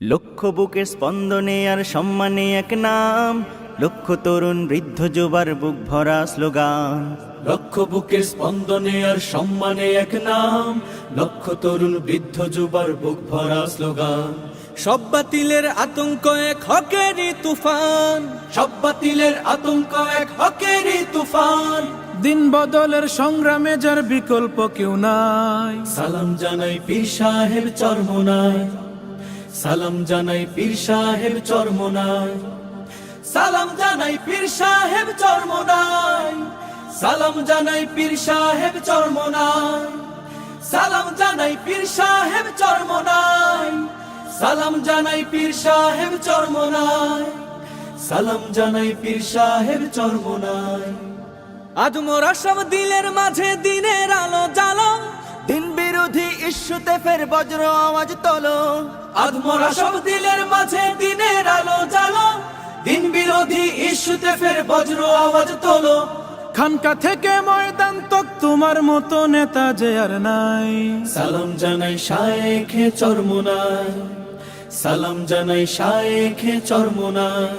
লক্ষ বুকের স্পন্দনে আর সম্মানে এক নাম লক্ষ তরুণ বৃদ্ধ যুবার বুক ভরা স্লোগান। লক্ষ বুকের স্পন্দনে আর সম্মানে এক নাম। লক্ষ তরুণ বৃদ্ধ যুবার বুক ভরা স্লোগান। সব বাতিলের আতঙ্ক এক হকেরই তুফান। সব বাতিলের আতঙ্ক এক হকেরই তুফান। দিন বদলের সংগ্রামে যার বিকল্প কেউ নাই। সালাম জানাই পীর সাহেব চরমনায়। সালাম জানাই পীর সাহেব চরমনায়। সালাম জানাই পীর সাহেব চরমনায়। সালাম জানাই পীর সাহেব চরমনায় সালাম জানাই পীর সাহেব চরমনায় সালাম জানাই পীর সাহেব চরমনায় সালাম জানাই পীর সাহেব চরমনায় আজ মোরা সব দিলের মাঝে দিনের আলো জ্বালো। দিন বিরোধী ইস্যুতে ফের বজ্র আওয়াজ তোলো। আদমরা সব দিলের মাঝে দিনের আলো জ্বালো। দিন বিরোধী ইস্যুতে ফের বজ্র আওয়াজ তোলো। খানকা থেকে ময়দান তক তোমার মতো নেতা যে আর নাই। সালাম জানাই শায়েখে চরমোনায় সালাম জানাই শায়েখে চরমোনায়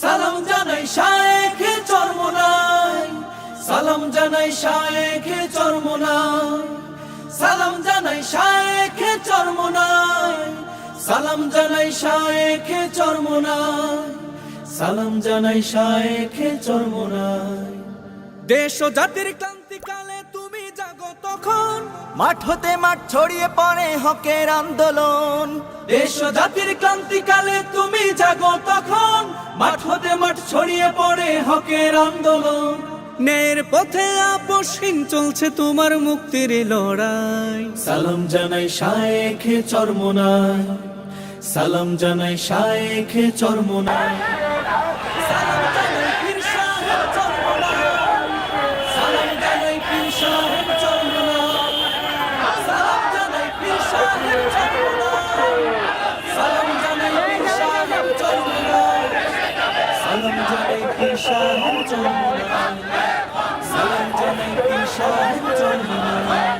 সালাম জানাই শায়েখে চরমোনায় সালাম জানাই শায়েখে চরমোনায় সালাম জানাই শায়েখে চরমোনায় সালাম জানাই শায়েখে চরমোনায় সালাম জানাই শায়েখে চরমোনায় দেশ ও জাতির ক্লান্তিকালে তুমি জাগো তখন। মাঠ হতে মাঠ ছড়িয়ে পড়ে হকের আন্দোলন। দেশ ও জাতির ক্রান্তিকালে তুমি জাগো তখন। মাঠ হতে মাঠ ছড়িয়ে পড়ে হকের আন্দোলন। ন্যায়ের পথে আপসহীন চলছে তোমার মুক্তির লড়াই। সালাম জানাই শায়েখে চরমোনায়। সালাম জানাই শায়েখে চরমোনায়। সাহেব চরমোনায়। সালাম জানাই সাহেব চরমোনায়।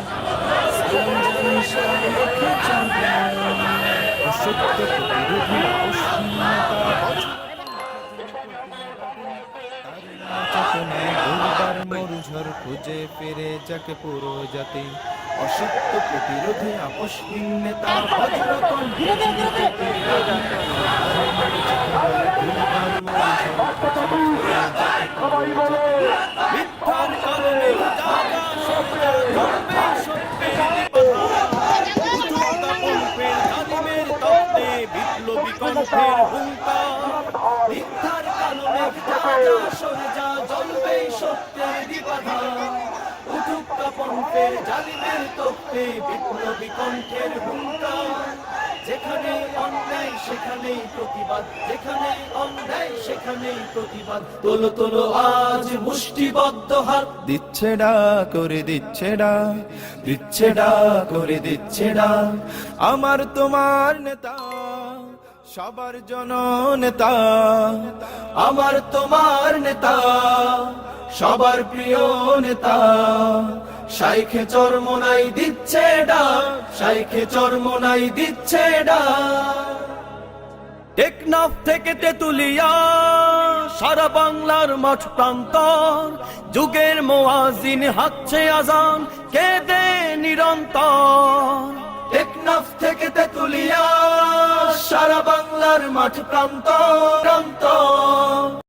সালাম জানাই শায়েখে চরমোনায়। চেতনায় দুর্বার মরুঝড় খুঁজে ফিরে যাকে পুরো জাতি। অসত্য প্রতিরোধে আপসহীন নেতা বিপ্লবী কণ্ঠের হুঙ্কার। মিথ্যার সরে যা যেখানে অন্যায় সেখানেই প্রতিবাদ যেখানে অন্যায় সেখানেই প্রতিবাদ আজ মুষ্টিবদ্ধ হাত দিচ্ছে করে দিচ্ছে দিচ্ছে করে দিচ্ছে আমার তোমার নেতা, সবার জন নেতা আমার তোমার নেতা সবার প্রিয় নেতা। শাইখে চরমনাই দিচ্ছে ডা, শাইখে চরমনাই দিচ্ছে ডা। টেকনাফ থেকে তেতুলিয়া, সারা বাংলার মাঠ প্রান্তর। যুগের মোয়াজিন হাচ্ছে আজান, কেঁদে নিরন্তর। টেকনাফ থেকে তেতুলিয়া, সারা বাংলার মাঠ প্রান্তর প্রান্তর।